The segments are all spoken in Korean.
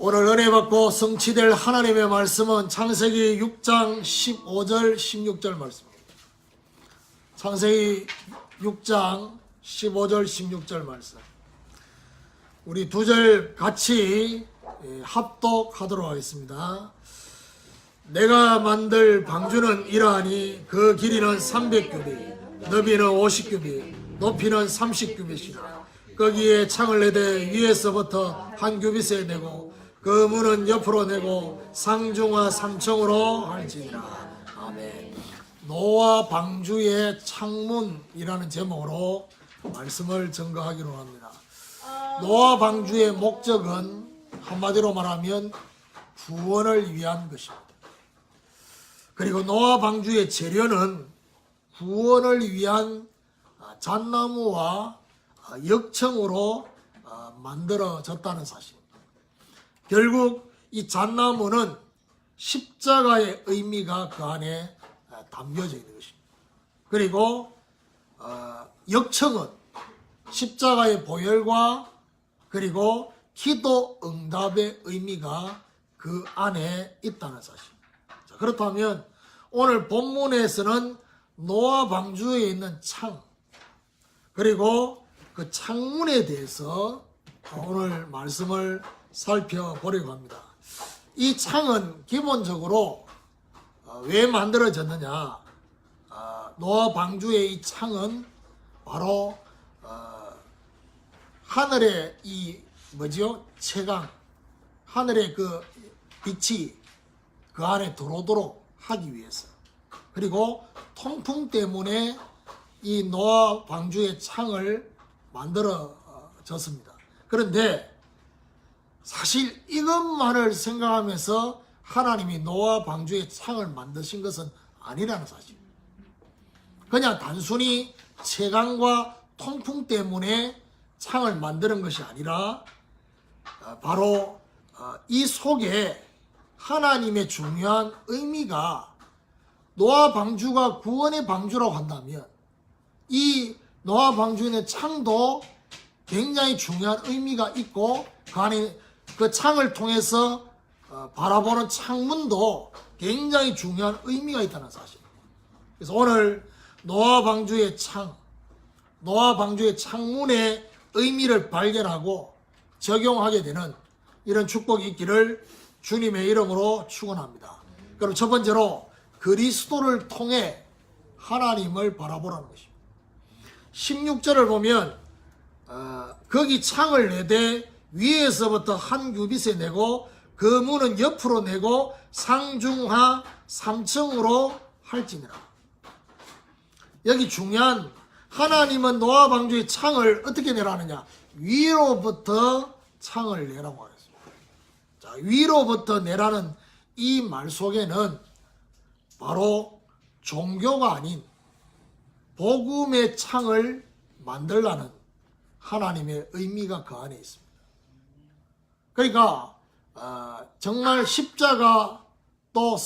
오늘 은혜 받고 성취될 하나님의 말씀은 창세기 6장 15절 16절 말씀입니다. 창세기 6장 15절 16절 말씀. 우리 두 절 같이 예, 합독하도록 하겠습니다. 내가 만들 방주는 이러하니 그 길이는 300규빗, 너비는 50규빗, 높이는 30규빗이라. 거기에 창을 내되 위에서부터 한 규빗에 내고 그 문은 옆으로 내고 상중하 삼청으로 할지니라. 아멘. 노아 방주의 창문이라는 제목으로 말씀을 증거하기로 합니다. 노아 방주의 목적은 한마디로 말하면 구원을 위한 것입니다. 그리고 노아 방주의 재료는 구원을 위한 아, 잣나무와 아, 역청으로 아, 만들어졌다는 사실입니다. 결국 이 잣나무는 십자가의 의미가 그 안에 아, 담겨져 있는 것입니다. 그리고 어, 역청은 십자가의 보혈과 그리고 기도 응답의 의미가 그 안에 있다는 사실. 자, 그렇다면 오늘 본문에서는 노아 방주에 있는 창 그리고 그 창문에 대해서 오늘 말씀을 살펴보려고 합니다. 이 창은 기본적으로 어, 왜 만들어졌느냐? 아, 노아 방주의 이 창은 바로 어, 하늘의 이 뭐지요? 채광, 하늘의 그 빛이 그 안에 들어오도록 하기 위해서. 그리고 통풍 때문에 이 노아 방주의 창을 만들어졌습니다. 그런데 사실 이것만을 생각하면서 하나님이 노아 방주의 창을 만드신 것은 아니라는 사실. 그냥 단순히 채광과 통풍 때문에 창을 만드는 것이 아니라 어, 바로 어, 이 속에 하나님의 중요한 의미가 노아 방주가 구원의 방주라고 한다면 이 노아 방주의 창도 굉장히 중요한 의미가 있고 그 안에 그 창을 통해서 어, 바라보는 창문도 굉장히 중요한 의미가 있다는 사실. 그래서 오늘 노아 방주의 창, 노아 방주의 창문의 의미를 발견하고 적용하게 되는 이런 축복이 있기를 주님의 이름으로 축원합니다. 그럼 첫 번째로 그리스도를 통해 하나님을 바라보라는 것입니다. 16절을 보면 어, 거기 창을 내되 위에서부터 한 규빗에 내고 그 문은 옆으로 내고 상중하 3층으로 할지니라. 여기 중요한 하나님은 노아 방주의 창을 어떻게 내라느냐? 위로부터 창을 내라고 하겠습니다. 자, 위로부터 내라는 이 말 속에는 바로 종교가 아닌 복음의 창을 만들라는 하나님의 의미가 그 안에 있습니다. 그러니까 어, 정말 십자가 또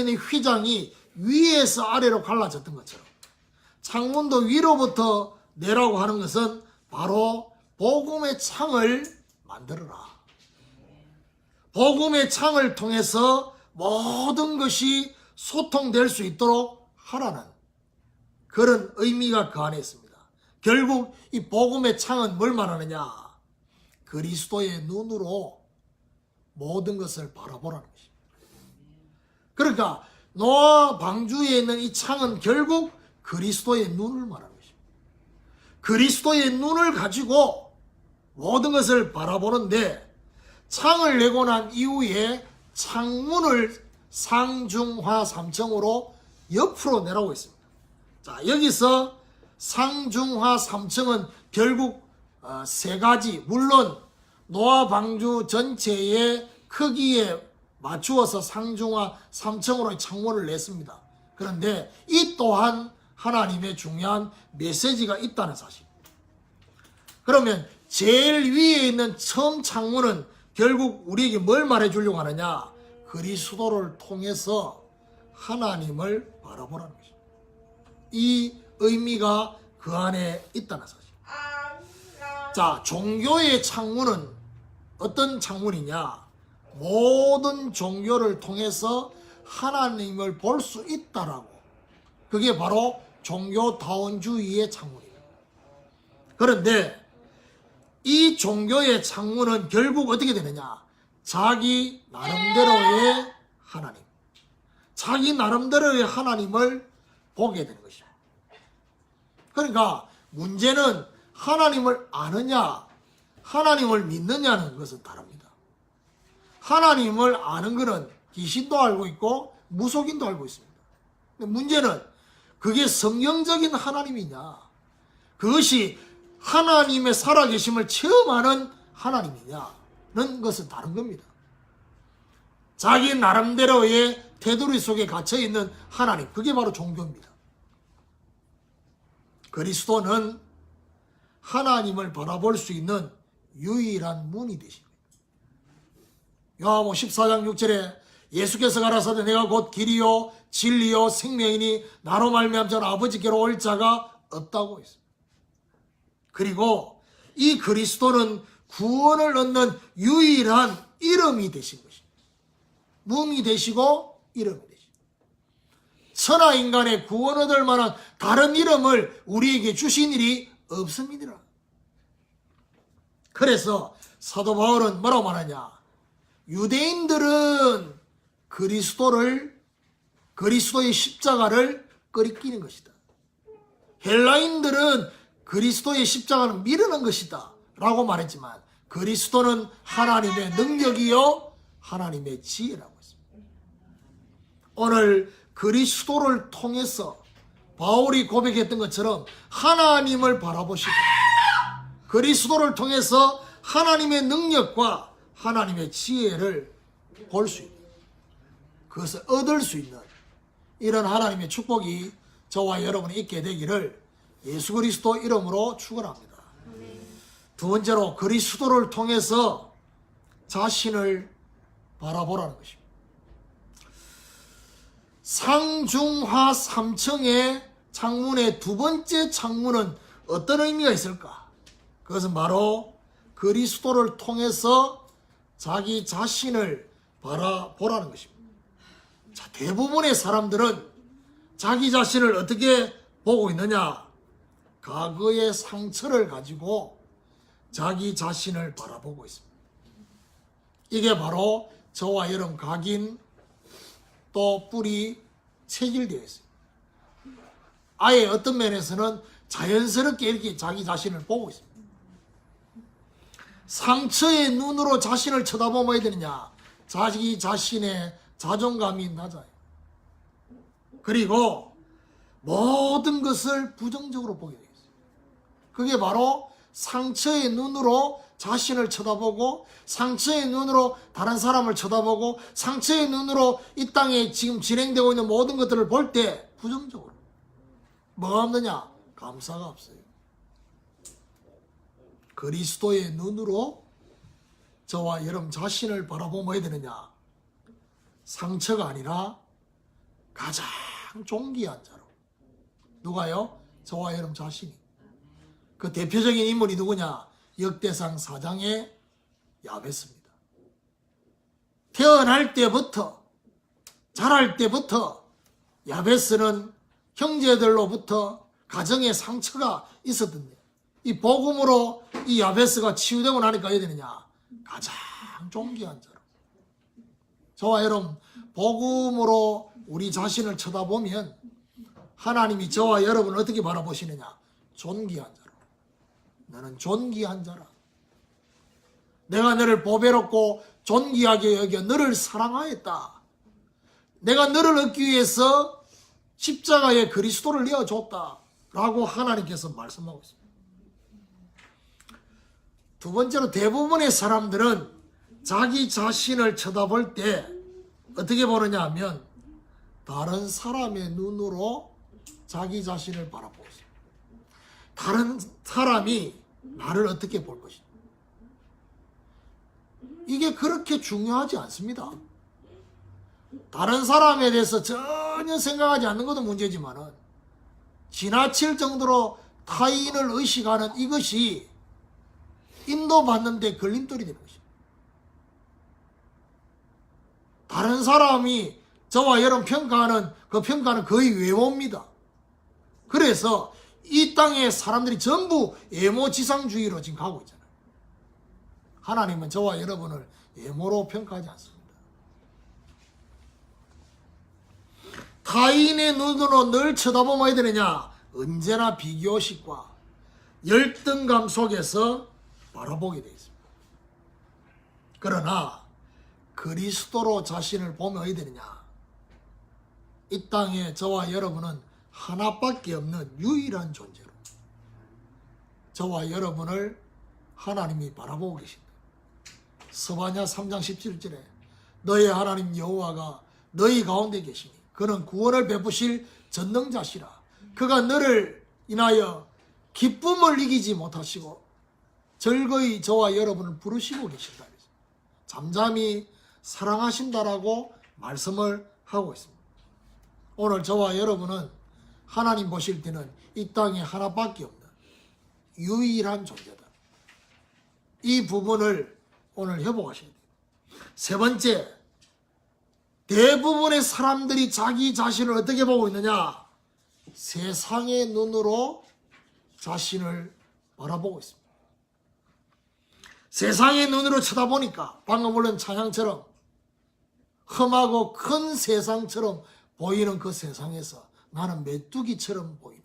있는 휘장이 위에서 아래로 갈라졌던 것처럼 창문도 위로부터 내라고 하는 것은 바로 복음의 창을 만들어라. 복음의 창을 통해서 모든 것이 소통될 수 있도록 하라는 그런 의미가 그 안에 있습니다. 결국 이 복음의 창은 뭘 말하느냐? 그리스도의 눈으로 모든 것을 바라보라는 것입니다. 그러니까 노아 방주에 있는 이 창은 결국 그리스도의 눈을 말하는 것입니다. 그리스도의 눈을 가지고 모든 것을 바라보는데 창을 내고 난 이후에 창문을 상중하 삼층으로 옆으로 내라고 있습니다. 자, 여기서 상중하 삼층은 결국 어, 세 가지, 물론 노아 방주 전체의 크기에 맞추어서 상중하 삼층으로 창문을 냈습니다. 그런데 이 또한 하나님의 중요한 메시지가 있다는 사실. 그러면 제일 위에 있는 처음 창문은 결국 우리에게 뭘 말해 주려고 하느냐? 그리스도를 통해서 하나님을 바라보라는 것입니다. 이 의미가 그 안에 있다는 사실. 자, 종교의 창문은 어떤 창문이냐? 모든 종교를 통해서 하나님을 볼 수 있다라고. 그게 바로 종교다원주의의 창문입니다. 그런데 이 종교의 창문은 결국 어떻게 되느냐? 자기 나름대로의 하나님. 자기 나름대로의 하나님을 보게 되는 것이죠. 그러니까 문제는 하나님을 아느냐, 하나님을 믿느냐는 것은 다릅니다. 하나님을 아는 것은 귀신도 알고 있고 무속인도 알고 있습니다. 문제는 그게 성경적인 하나님이냐, 그것이 하나님의 살아계심을 체험하는 하나님이냐는 것은 다른 겁니다. 자기 나름대로의 테두리 속에 갇혀 있는 하나님, 그게 바로 종교입니다. 그리스도는 하나님을 바라볼 수 있는 유일한 문이 되십니다. 요한복음 14장 6절에 예수께서 가라사대 내가 곧 길이요 진리요 생명이니 나로 말미암 전 아버지께로 올 자가 없다고 했습니다. 그리고 이 그리스도는 구원을 얻는 유일한 이름이 되신 것입니다. 문이 되시고 이름이 되십니다. 천하 인간의 구원 얻을 만한 다른 이름을 우리에게 주신 일이 없습니다. 그래서 사도 바울은 뭐라고 말하냐? 유대인들은 그리스도를 그리스도의 십자가를 끄리끼는 것이다. 헬라인들은 그리스도의 십자가를 미루는 것이다. 라고 말했지만 그리스도는 하나님의 능력이요 하나님의 지혜라고 했습니다. 오늘 그리스도를 통해서 바울이 고백했던 것처럼 하나님을 바라보시고 그리스도를 통해서 하나님의 능력과 하나님의 지혜를 볼 수 있는 그것을 얻을 수 있는 이런 하나님의 축복이 저와 여러분이 있게 되기를 예수 그리스도 이름으로 축원합니다. 두 번째로 그리스도를 통해서 자신을 바라보라는 것입니다. 상중하 삼층의 창문의 두 번째 창문은 어떤 의미가 있을까? 그것은 바로 그리스도를 통해서 자기 자신을 바라보라는 것입니다. 자, 대부분의 사람들은 자기 자신을 어떻게 보고 있느냐? 과거의 상처를 가지고 자기 자신을 바라보고 있습니다. 이게 바로 저와 여러분 각인 또 뿔이 체질되어 있어요. 아예 어떤 면에서는 자연스럽게 이렇게 자기 자신을 보고 있습니다. 상처의 눈으로 자신을 쳐다보면 어야 되느냐? 자기 자신의 자존감이 낮아요. 그리고 모든 것을 부정적으로 보게 되어 있어요. 그게 바로 상처의 눈으로 자신을 쳐다보고 상처의 눈으로 다른 사람을 쳐다보고 상처의 눈으로 이 땅에 지금 진행되고 있는 모든 것들을 볼 때 부정적으로 뭐가 없느냐? 감사가 없어요. 그리스도의 눈으로 저와 여러분 자신을 바라보면 해야 되느냐? 상처가 아니라 가장 존귀한 자로. 누가요? 저와 여러분 자신이. 그 대표적인 인물이 누구냐? 역대상 4장의 야베스입니다. 태어날 때부터, 자랄 때부터 야베스는 형제들로부터 가정의 상처가 있었던데, 이 복음으로 이 야베스가 치유되고 나니까 어야 되느냐? 가장 존귀한 자로. 저와 여러분, 복음으로 우리 자신을 쳐다보면 하나님이 저와 여러분을 어떻게 바라보시느냐? 존귀한 자로. 너는 존귀한 자라. 내가 너를 보배롭고 존귀하게 여겨 너를 사랑하였다. 내가 너를 얻기 위해서 십자가에 그리스도를 내어줬다. 라고 하나님께서 말씀하고 있습니다. 두 번째로 대부분의 사람들은 자기 자신을 쳐다볼 때 어떻게 보느냐 하면 다른 사람의 눈으로 자기 자신을 바라보고 있습니다. 다른 사람이 나를 어떻게 볼 것인가. 이게 그렇게 중요하지 않습니다. 다른 사람에 대해서 전혀 생각하지 않는 것도 문제지만은 지나칠 정도로 타인을 의식하는 이것이 인도받는데 걸림돌이 되는 것입니다. 다른 사람이 저와 여러분 평가하는 그 평가는 거의 외모입니다. 그래서 이 땅의 사람들이 전부 외모지상주의로 지금 가고 있잖아요. 하나님은 저와 여러분을 외모로 평가하지 않습니다. 타인의 눈으로 늘 쳐다보면 되느냐? 언제나 비교식과 열등감 속에서 바라보게 되어 있습니다. 그러나 그리스도로 자신을 보면 어디 되느냐? 이 땅에 저와 여러분은 하나밖에 없는 유일한 존재로 저와 여러분을 하나님이 바라보고 계신다. 스바냐 3장 17절에 너희 하나님 여호와가 너희 가운데 계시니 그는 구원을 베푸실 전능자시라. 그가 너를 인하여 기쁨을 이기지 못하시고 즐거이 저와 여러분을 부르시고 계신다. 잠잠히 사랑하신다라고 말씀을 하고 있습니다. 오늘 저와 여러분은 하나님 보실 때는 이 땅에 하나밖에 없는 유일한 존재다. 이 부분을 오늘 회복하셔야 돼요. 세 번째, 대부분의 사람들이 자기 자신을 어떻게 보고 있느냐? 세상의 눈으로 자신을 바라보고 있습니다. 세상의 눈으로 쳐다보니까 방금 올린 찬양처럼 험하고 큰 세상처럼 보이는 그 세상에서 나는 메뚜기처럼 보이는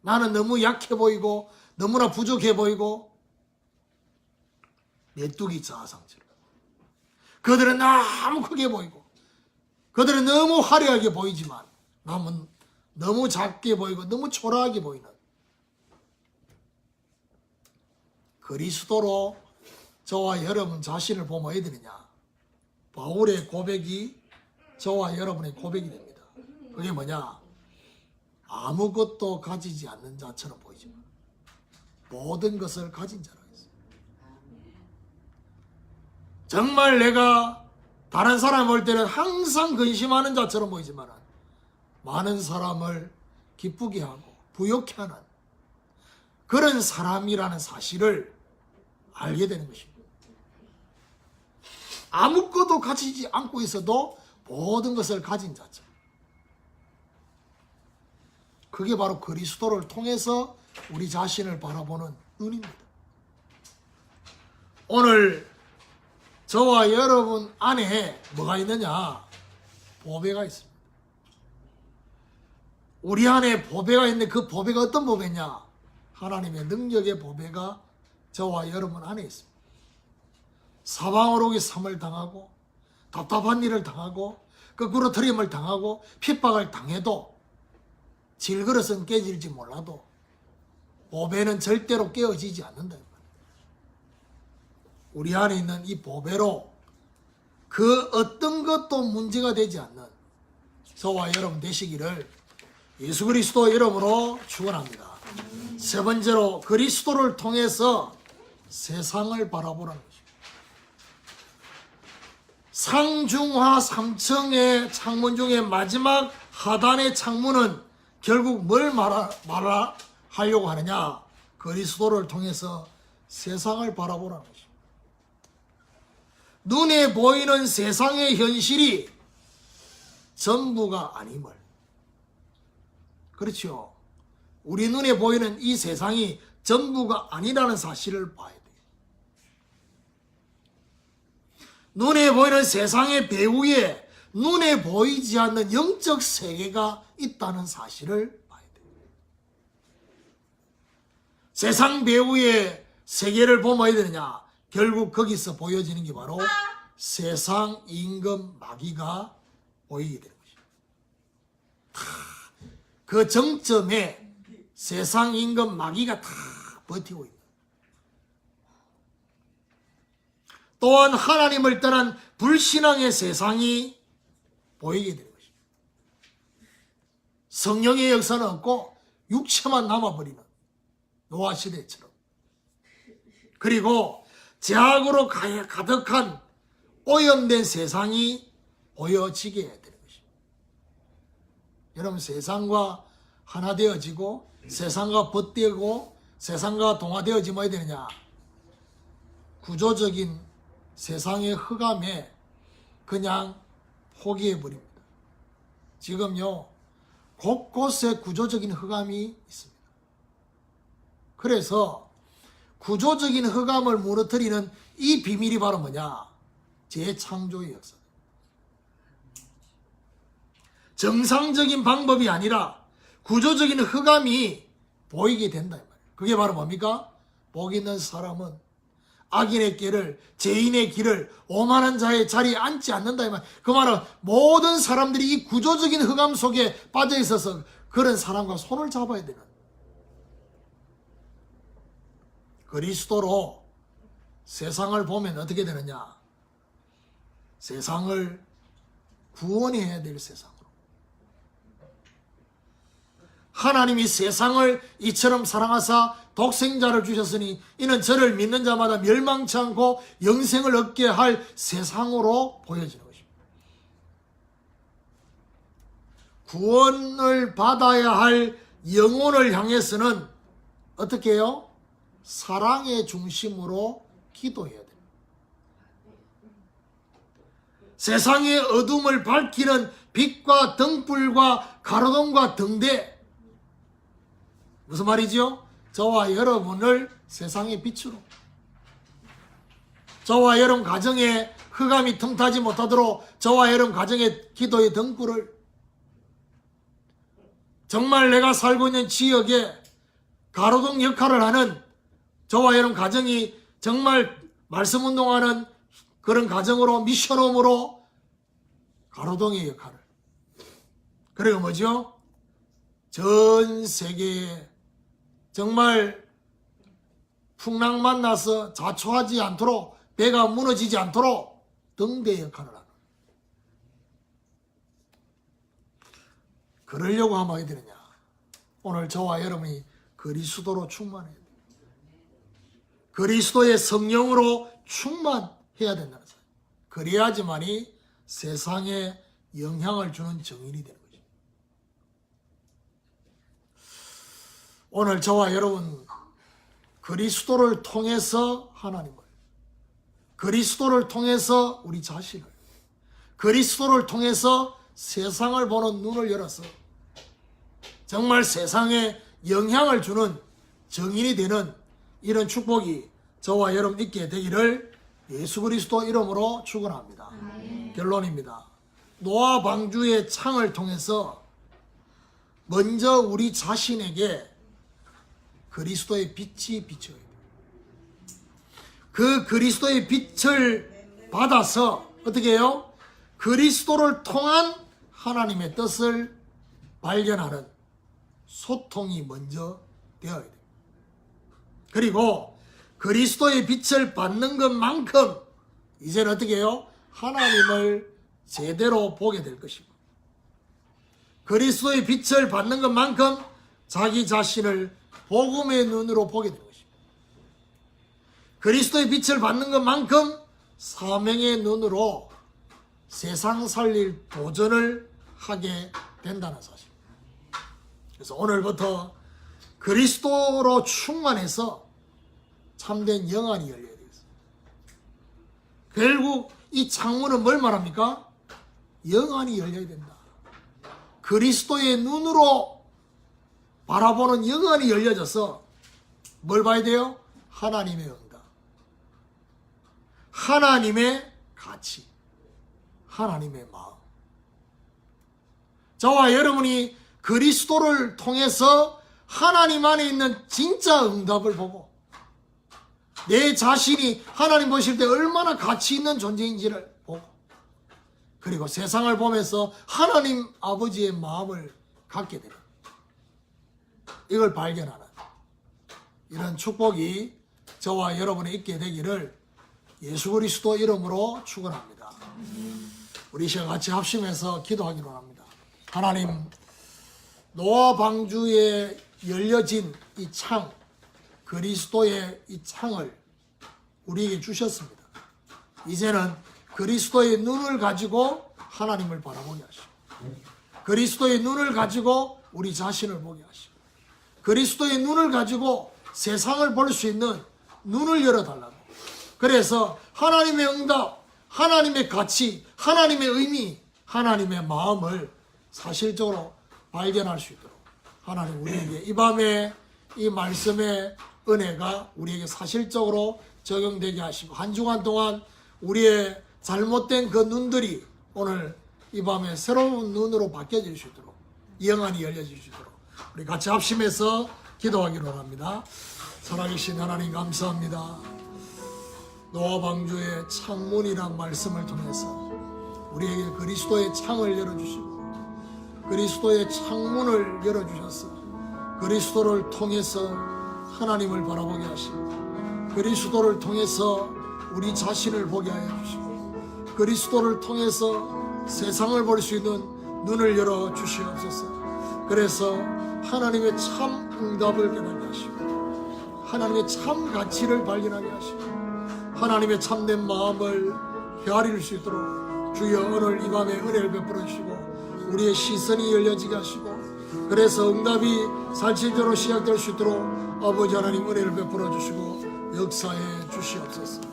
나는 너무 약해 보이고 너무나 부족해 보이고 메뚜기 자상처럼. 그들은 너무 크게 보이고 그들은 너무 화려하게 보이지만 남은 너무 작게 보이고 너무 초라하게 보이는 그리스도로 저와 여러분 자신을 보면 어디 되느냐? 바울의 고백이 저와 여러분의 고백이 됩니다. 그게 뭐냐? 아무것도 가지지 않는 자처럼 보이지만 모든 것을 가진 자라 했어요. 정말 내가 다른 사람 볼 때는 항상 근심하는 자처럼 보이지만 많은 사람을 기쁘게 하고 부욕해 하는 그런 사람이라는 사실을 알게 되는 것입니다. 아무것도 가지지 않고 있어도 모든 것을 가진 자죠. 그게 바로 그리스도를 통해서 우리 자신을 바라보는 눈입니다. 오늘 저와 여러분 안에 뭐가 있느냐? 보배가 있습니다. 우리 안에 보배가 있는데 그 보배가 어떤 보배냐? 하나님의 능력의 보배가 저와 여러분 안에 있습니다. 사방으로 오기 삶을 당하고 답답한 일을 당하고 거꾸로 트림을 당하고 핍박을 당해도 질그릇은 깨질지 몰라도 보배는 절대로 깨어지지 않는다. 우리 안에 있는 이 보배로 그 어떤 것도 문제가 되지 않는 저와 여러분 되시기를 예수 그리스도 이름으로 축원합니다. 세 번째로 그리스도를 통해서 세상을 바라보라는. 상중하 삼층의 창문 중에 마지막 하단의 창문은 결국 뭘 말하, 말하려고 하느냐? 그리스도를 통해서 세상을 바라보라는 것입니다. 눈에 보이는 세상의 현실이 전부가 아님을. 그렇죠. 우리 눈에 보이는 이 세상이 전부가 아니라는 사실을 봐야 돼요. 눈에 보이는 세상의 배후에 눈에 보이지 않는 영적 세계가 있다는 사실을 봐야 돼요. 세상 배후의 세계를 보면 어디 되느냐? 결국 거기서 보여지는 게 바로 세상 임금 마귀가 보이게 되는 것입니다. 그 정점에 세상 임금 마귀가 다 버티고 있는. 또한 하나님을 떠난 불신앙의 세상이 보이게 되는 것입니다. 성령의 역사는 없고 육체만 남아버리는 노아 시대처럼. 그리고 제약으로 가- 가득한 오염된 세상이 보여지게 되는 것입니다. 여러분 세상과 하나 되어지고 세상과 벗되고 세상과 동화되어지면 어야 되느냐? 구조적인 세상의 흑암에 그냥 포기해 버립니다. 지금요 곳곳에 구조적인 흑암이 있습니다. 그래서 구조적인 흑암을 무너뜨리는 이 비밀이 바로 뭐냐? 재창조의 역사. 정상적인 방법이 아니라 구조적인 흑암이 보이게 된다. 그게 바로 뭡니까? 복 있는 사람은 악인의 길을, 죄인의 길을, 오만한 자의 자리에 앉지 않는다. 그 말은 모든 사람들이 이 구조적인 흑암 속에 빠져 있어서 그런 사람과 손을 잡아야 되는 그리스도로 세상을 보면 어떻게 되느냐? 세상을 구원해야 될 세상으로. 하나님이 세상을 이처럼 사랑하사 독생자를 주셨으니 이는 저를 믿는 자마다 멸망치 않고 영생을 얻게 할 세상으로 보여지는 것입니다. 구원을 받아야 할 영혼을 향해서는 어떻게 해요? 사랑의 중심으로 기도해야 됩니다. 세상의 어둠을 밝히는 빛과 등불과 가로등과 등대 무슨 말이지요? 저와 여러분을 세상의 빛으로 저와 여러분 가정에 흑암이 틈타지 못하도록 저와 여러분 가정의 기도의 등불을 정말 내가 살고 있는 지역에 가로등 역할을 하는 저와 여러분 가정이 정말 말씀 운동하는 그런 가정으로 미션홈으로 가로등의 역할을 그리고 뭐죠? 전 세계에 정말 풍랑 만나서 자초하지 않도록 배가 무너지지 않도록 등대 역할을 하는. 그러려고 하면 어떻게 되느냐? 오늘 저와 여러분이 그리스도로 충만해야 돼요 그리스도의 성령으로 충만해야 된다는 사실. 그래야지만이 세상에 영향을 주는 정인이 거죠 오늘 저와 여러분 그리스도를 통해서 하나님을 그리스도를 통해서 우리 자신을 그리스도를 통해서 세상을 보는 눈을 열어서 정말 세상에 영향을 주는 정인이 되는 이런 축복이 저와 여러분 있게 되기를 예수 그리스도 이름으로 축원합니다. 결론입니다. 노아 방주의 창을 통해서 먼저 우리 자신에게 그리스도의 빛이 돼요. 그 그리스도의 빛을 받아서 어떻게 해요? 그리스도를 통한 하나님의 뜻을 발견하는 소통이 먼저 되어야 돼요. 그리고 그리스도의 빛을 받는 것만큼 이제는 어떻게 해요? 하나님을 제대로 보게 될 것이고 그리스도의 빛을 받는 것만큼 자기 자신을 복음의 눈으로 보게 될 것입니다. 그리스도의 빛을 받는 것만큼 사명의 눈으로 세상 살릴 도전을 하게 된다는 사실. 그래서 오늘부터 그리스도로 충만해서 참된 영안이 열려야 되겠습니다. 결국 이 창문은 뭘 말합니까? 영안이 열려야 된다. 그리스도의 눈으로 바라보는 영안이 열려져서 뭘 봐야 돼요? 하나님의 응답. 하나님의 가치. 하나님의 마음. 저와 여러분이 그리스도를 통해서 하나님 안에 있는 진짜 응답을 보고 내 자신이 하나님 보실 때 얼마나 가치 있는 존재인지를 보고 그리고 세상을 보면서 하나님 아버지의 마음을 갖게 되는 이걸 발견하는 이런 축복이 저와 여러분에 있게 되기를 예수 그리스도 이름으로 축원합니다. 우리 시간 같이 합심해서 기도하기로 합니다. 하나님 노아 방주에 열려진 이 창, 그리스도의 이 창을 우리에게 주셨습니다. 이제는 그리스도의 눈을 가지고 하나님을 바라보게 하시고, 그리스도의 눈을 가지고 우리 자신을 보게 하시고, 그리스도의 눈을 가지고 세상을 볼 수 있는 눈을 열어달라고. 그래서 하나님의 응답, 하나님의 가치, 하나님의 의미, 하나님의 마음을 사실적으로 발견할 수 있도록 하나님 우리에게 이 밤에 이 말씀의 은혜가 우리에게 사실적으로 적용되게 하시고 한 주간 동안 우리의 잘못된 그 눈들이 오늘 이 밤에 새로운 눈으로 바뀌어질 수 있도록 영안이 열려질 수 있도록 우리 같이 합심해서 기도하기로 합니다. 살아계신 하나님 감사합니다. 노아 방주의 창문이란 말씀을 통해서 우리에게 그리스도의 창을 열어주시고 그리스도의 창문을 열어주셔서 그리스도를 통해서 하나님을 바라보게 하시고 그리스도를 통해서 우리 자신을 보게 하여 주시고 그리스도를 통해서 세상을 볼 수 있는 눈을 열어 주시옵소서 그래서 하나님의 참 응답을 깨닫게 하시고 하나님의 참 가치를 발견하게 하시고 하나님의 참된 마음을 헤아릴 수 있도록 주여 오늘 이 밤에 은혜를 베풀어 주시고 우리의 시선이 열려지게 하시고 그래서 응답이 살실대로 시작될 수 있도록 아버지 하나님 은혜를 베풀어 주시고 역사해 주시옵소서.